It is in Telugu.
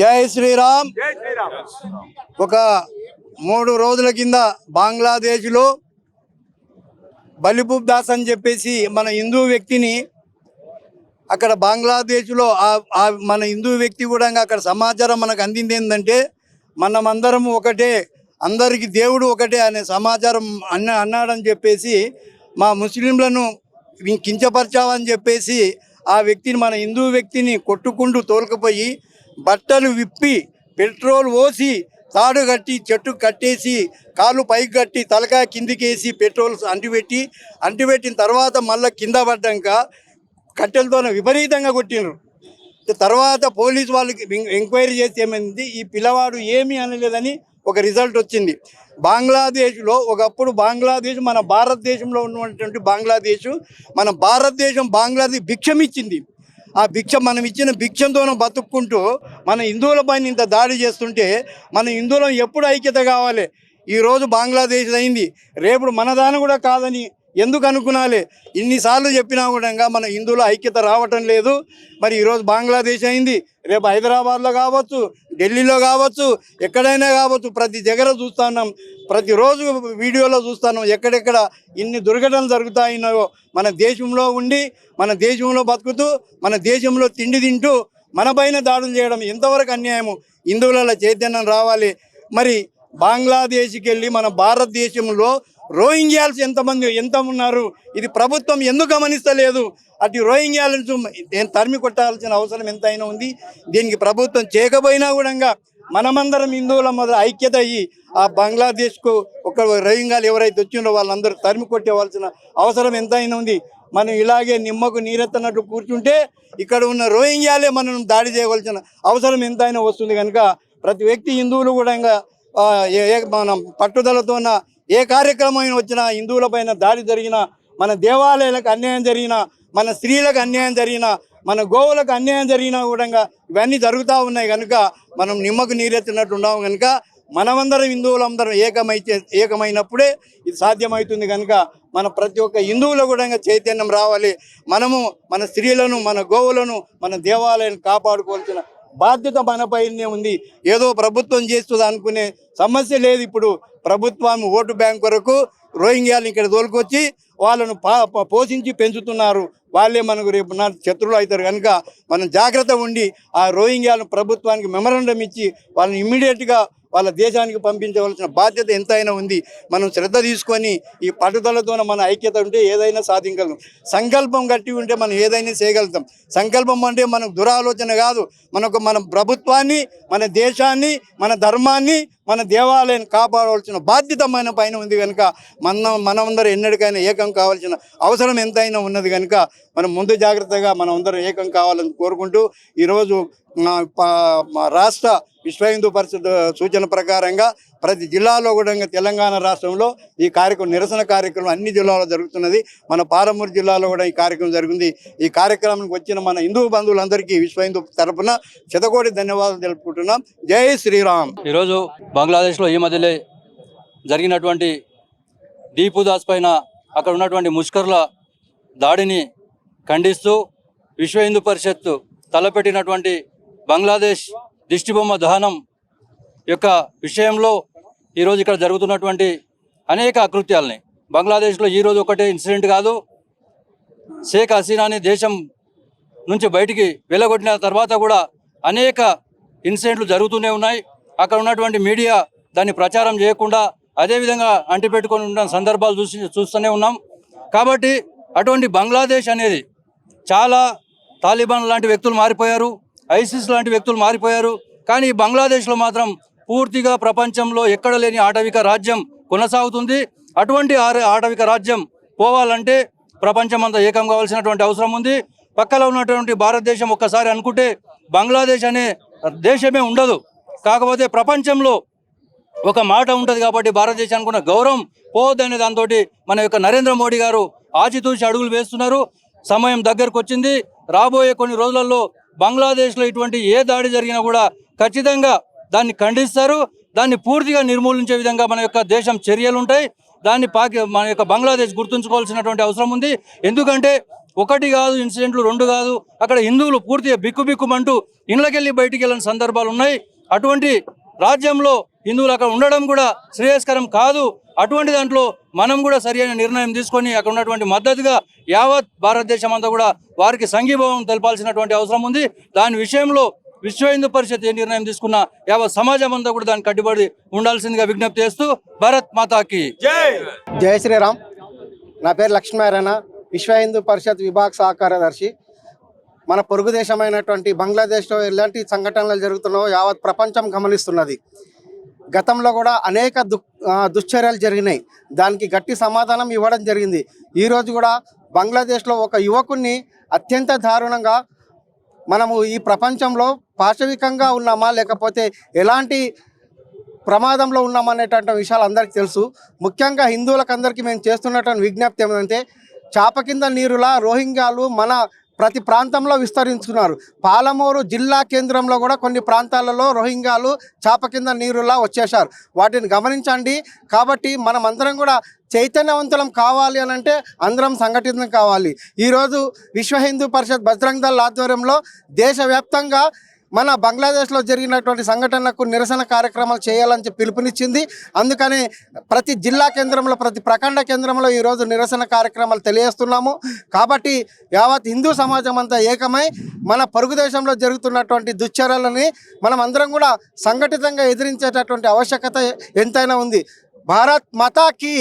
జై శ్రీరామ్. ఒక మూడు రోజుల కింద బంగ్లాదేశ్లో బలిపుబ్ దాస్ అని చెప్పేసి మన హిందూ వ్యక్తిని అక్కడ బంగ్లాదేశ్లో మన హిందూ వ్యక్తి కూడా అక్కడ సమాచారం మనకు అందింది ఏంటంటే మనమందరం ఒకటే అందరికి దేవుడు ఒకటే అనే సమాచారం అన్న అన్నాడని చెప్పేసి మా ముస్లింలను కించపరిచావని చెప్పేసి ఆ వ్యక్తిని మన హిందూ వ్యక్తిని కొట్టుకుంటూ తోలుకుపోయి బట్టలు విప్పి పెట్రోల్ పోసి తాడు కట్టి చెట్టు కట్టేసి కాళ్ళు పైకి కట్టి తలకాయ కిందికేసి పెట్రోల్ అంటిపెట్టి అంటిపెట్టిన తర్వాత మళ్ళీ కింద పడ్డాక కట్టెలతో విపరీతంగా కొట్టిండ్రు. తర్వాత పోలీస్ వాళ్ళకి ఎంక్వైరీ చేసి ఏమైంది? ఈ పిల్లవాడు ఏమీ అనలేదని ఒక రిజల్ట్ వచ్చింది. బంగ్లాదేశ్లో ఒకప్పుడు బంగ్లాదేశ్ మన భారతదేశంలో ఉన్నటువంటి బంగ్లాదేశ్ మన భారతదేశం బంగ్లాదేశ్ భిక్షం ఇచ్చింది ఆ భిక్ష మనం ఇచ్చిన భిక్షంతోనే బతుక్కుంటూ మన హిందువుల పైన ఇంత దాడి చేస్తుంటే మన హిందువులం ఎప్పుడు ఐక్యత కావాలి? ఈరోజు బంగ్లాదేశ్ అయింది. రేపు మన దాని కూడా కాదని ఎందుకు అనుకునాలి? ఇన్నిసార్లు చెప్పినా కూడా మన హిందువుల ఐక్యత రావటం లేదు. మరి ఈరోజు బంగ్లాదేశ్ అయింది. రేపు హైదరాబాద్లో కావచ్చు ఢిల్లీలో కావచ్చు ఎక్కడైనా కావచ్చు ప్రతి దగ్గర చూస్తున్నాం ప్రతిరోజు వీడియోలో చూస్తున్నాం ఎక్కడెక్కడ ఇన్ని దుర్ఘటనలు జరుగుతాయినో మన దేశంలో ఉండి మన దేశంలో బతుకుతూ మన దేశంలో తిండి తింటూ మన పైన దాడులు చేయడం ఎంతవరకు అన్యాయము హిందువులలో చైతన్యం రావాలి. మరి బంగ్లాదేశ్కి వెళ్ళి మన భారతదేశంలో రోహింగ్యాల్స్ ఎంతమంది ఎంత ఉన్నారు? ఇది ప్రభుత్వం ఎందుకు గమనిస్తలేదు? అటు రోహింగ్యాలను నేను తరిమి కొట్టాల్సిన అవసరం ఎంతైనా ఉంది. దీనికి ప్రభుత్వం చేయకపోయినా కూడా మనమందరం హిందువుల మొదలు ఐక్యత అయ్యి ఆ బంగ్లాదేశ్కు ఒక రోహింగ్యాలు ఎవరైతే వచ్చిండో వాళ్ళందరూ తరిమి కొట్టేవాల్సిన అవసరం ఎంతైనా ఉంది. మనం ఇలాగే నిమ్మకు నీరెత్తనట్టు కూర్చుంటే ఇక్కడ ఉన్న రోహింగ్యాలే మనం దాడి చేయవలసిన అవసరం ఎంతైనా వస్తుంది కనుక ప్రతి వ్యక్తి హిందువులు కూడా ఇంకా, ఏ- మనం పట్టుదలతో ఏ కార్యక్రమం వచ్చినా హిందువుల పైన దాడి జరిగినా మన దేవాలయాలకు అన్యాయం జరిగినా మన స్త్రీలకు అన్యాయం జరిగినా మన గోవులకు అన్యాయం జరిగినా కూడా ఇవన్నీ జరుగుతూ ఉన్నాయి కనుక మనం నిమ్మకు నీరెత్తినట్టు ఉన్నాము కనుక మనమందరం హిందువులందరం ఏకమైతే ఏకమైనప్పుడే ఇది సాధ్యమవుతుంది కనుక మన ప్రతి ఒక్క హిందువులు కూడా చైతన్యం రావాలి. మనము మన స్త్రీలను మన గోవులను మన దేవాలయాన్ని కాపాడుకోవాల్సిన బాధ్యత మనపైనే ఉంది. ఏదో ప్రభుత్వం చేస్తుంది అనుకునే సమస్య లేదు ఇప్పుడు. ప్రభుత్వం ఓటు బ్యాంక్ వరకు రోహింగ్యాలను ఇక్కడ తోలుకొచ్చి వాళ్ళను పా పోషించి పెంచుతున్నారు. వాళ్ళే మనకు రేపు నా శత్రువులు అవుతారు. కనుక మనం జాగ్రత్త ఉండి ఆ రోహింగ్యాలను ప్రభుత్వానికి మెమరండం ఇచ్చి వాళ్ళని ఇమ్మీడియట్గా వాళ్ళ దేశానికి పంపించవలసిన బాధ్యత ఎంతైనా ఉంది. మనం శ్రద్ధ తీసుకొని ఈ పట్టుదలతో మన ఐక్యత ఉంటే ఏదైనా సాధించగలం. సంకల్పం గట్టి ఉంటే మనం ఏదైనా చేయగలుగుతాం. సంకల్పం అంటే మనకు దురాలోచన కాదు. మనకు మన ప్రభుత్వాన్ని మన దేశాన్ని మన ధర్మాన్ని మన దేవాలయాన్ని కాపాడవలసిన బాధ్యత మన పైన ఉంది కనుక మన మనమందరం ఎన్నటికైనా ఏకం కావాల్సిన అవసరం ఎంతైనా ఉన్నది కనుక మనం ముందు జాగ్రత్తగా మనం అందరం ఏకం కావాలని కోరుకుంటూ ఈరోజు రాష్ట్ర విశ్వ హిందూ పరిషత్ సూచన ప్రకారంగా ప్రతి జిల్లాలో కూడా తెలంగాణ రాష్ట్రంలో ఈ కార్యక్రమం నిరసన కార్యక్రమం అన్ని జిల్లాలో జరుగుతున్నది. మన పాలమూరు జిల్లాలో కూడా ఈ కార్యక్రమం జరిగింది. ఈ కార్యక్రమానికి వచ్చిన మన హిందూ బంధువులందరికీ విశ్వ హిందూ తరఫున శతకోటి ధన్యవాదాలు తెలుపుకుంటున్నాం. జై శ్రీరామ్. ఈరోజు బంగ్లాదేశ్లో ఈ మధ్యలో జరిగినటువంటి దీపు దాస్ పైన అక్కడ ఉన్నటువంటి ముష్కర్ల దాడిని ఖండిస్తూ విశ్వ హిందూ పరిషత్తు తలపెట్టినటువంటి బంగ్లాదేశ్ దిష్టిబొమ్మ దహనం యొక్క విషయంలో ఈరోజు ఇక్కడ జరుగుతున్నటువంటి అనేక అకృత్యాలని. బంగ్లాదేశ్లో ఈరోజు ఒకటే ఇన్సిడెంట్ కాదు. షేక్ హసీనాని దేశం నుంచి బయటికి వెళ్ళగొట్టిన తర్వాత కూడా అనేక ఇన్సిడెంట్లు జరుగుతూనే ఉన్నాయి. అక్కడ ఉన్నటువంటి మీడియా దాన్ని ప్రచారం చేయకుండా అదేవిధంగా అంటిపెట్టుకొని ఉన్న సందర్భాలు చూసి చూస్తూనే ఉన్నాం. కాబట్టి అటువంటి బంగ్లాదేశ్ అనేది చాలా తాలిబాన్ లాంటి వ్యక్తులు మారిపోయారు. ఐసిస్ లాంటి వ్యక్తులు మారిపోయారు. కానీ బంగ్లాదేశ్లో మాత్రం పూర్తిగా ప్రపంచంలో ఎక్కడ లేని ఆటవిక రాజ్యం కొనసాగుతుంది. అటువంటి ఆటవిక రాజ్యం పోవాలంటే ప్రపంచమంతా ఏకం కావాల్సినటువంటి అవసరం ఉంది. పక్కలో ఉన్నటువంటి భారతదేశం ఒక్కసారి అనుకుంటే బంగ్లాదేశ్ అనే దేశమే ఉండదు. కాకపోతే ప్రపంచంలో ఒక మాట ఉంటుంది కాబట్టి భారతదేశానికి ఉన్న గౌరవం పోవద్దనే దాంతో మన యొక్క నరేంద్ర మోడీ గారు ఆచితూచి అడుగులు వేస్తున్నారు. సమయం దగ్గరకు వచ్చింది రాబోయే కొన్ని రోజులలో బంగ్లాదేశ్లో ఇటువంటి ఏ దాడి జరిగినా కూడా ఖచ్చితంగా దాన్ని ఖండిస్తారు. దాన్ని పూర్తిగా నిర్మూలించే విధంగా మన యొక్క దేశం చర్యలు ఉంటాయి. దాన్ని పాకి మన యొక్క బంగ్లాదేశ్ గుర్తుంచుకోవాల్సినటువంటి అవసరం ఉంది. ఎందుకంటే ఒకటి కాదు ఇన్సిడెంట్లు రెండు కాదు అక్కడ హిందువులు పూర్తిగా బిక్కుబిక్కుమంటూ ఇళ్ళకెళ్ళి బయటికి వెళ్ళిన సందర్భాలు ఉన్నాయి. అటువంటి రాజ్యంలో హిందువులు అక్కడ ఉండడం కూడా శ్రేయస్కరం కాదు. అటువంటి దాంట్లో మనం కూడా సరైన నిర్ణయం తీసుకొని అక్కడ ఉన్నటువంటి మద్దతుగా యావత్ భారతదేశం అంతా కూడా వారికి సంఘీభావం తెలపాల్సినటువంటి అవసరం ఉంది. దాని విషయంలో విశ్వ హిందూ పరిషత్ ఏ నిర్ణయం తీసుకున్నా యావత్ సమాజం అంతా కూడా దానికి కట్టుబడి ఉండాల్సిందిగా విజ్ఞప్తి చేస్తూ భారత్ మాతాకి. జై! శ్రీరామ్. నా పేరు లక్ష్మీనారాయణ. విశ్వ హిందూ పరిషత్ విభాగ సహకారదర్శి మన పొరుగు దేశమైనటువంటి బంగ్లాదేశ్లో ఎలాంటి సంఘటనలు జరుగుతున్నాయో యావత్ ప్రపంచం గమనిస్తున్నది. గతంలో కూడా అనేక దు దుశ్చర్యలు జరిగినాయి. దానికి గట్టి సమాధానం ఇవ్వడం జరిగింది. ఈరోజు కూడా బంగ్లాదేశ్లో ఒక యువకుణ్ణి అత్యంత దారుణంగా మనము ఈ ప్రపంచంలో పాశవికంగా ఉన్నామా లేకపోతే ఎలాంటి ప్రమాదంలో ఉన్నామనేటువంటి విషయాలు అందరికీ తెలుసు. ముఖ్యంగా హిందువులకు అందరికీ మేము చేస్తున్నటువంటి విజ్ఞప్తి ఏమంటే చాప కింద నీరులా రోహింగ్యాలు మన ప్రతి ప్రాంతంలో విస్తరించుకున్నారు. పాలమూరు జిల్లా కేంద్రంలో కూడా కొన్ని ప్రాంతాలలో రోహింగ్యాలు చాప కింద నీరులా వచ్చేశారు. వాటిని గమనించండి. కాబట్టి మనం అందరం కూడా చైతన్యవంతులం కావాలి అని అంటే అందరం సంఘటితం కావాలి. ఈరోజు విశ్వ హిందూ పరిషత్ బజరంగ్ దళ్ ఆధ్వర్యంలో దేశవ్యాప్తంగా మన బంగ్లాదేశ్లో జరిగినటువంటి సంఘటనలకు నిరసన కార్యక్రమాలు చేయాలని పిలుపునిచ్చింది. అందుకని ప్రతి జిల్లా కేంద్రంలో ప్రతి ప్రఖండ కేంద్రంలో ఈరోజు నిరసన కార్యక్రమాలు తెలియజేస్తున్నాము. కాబట్టి యావత్ హిందూ సమాజం అంతా ఏకమై మన పొరుగు దేశంలో జరుగుతున్నటువంటి దుశ్చర్యలని మనం అందరం కూడా సంఘటితంగా ఎదిరించేటటువంటి ఆవశ్యకత ఎంతైనా ఉంది. భారత్ మాతాకి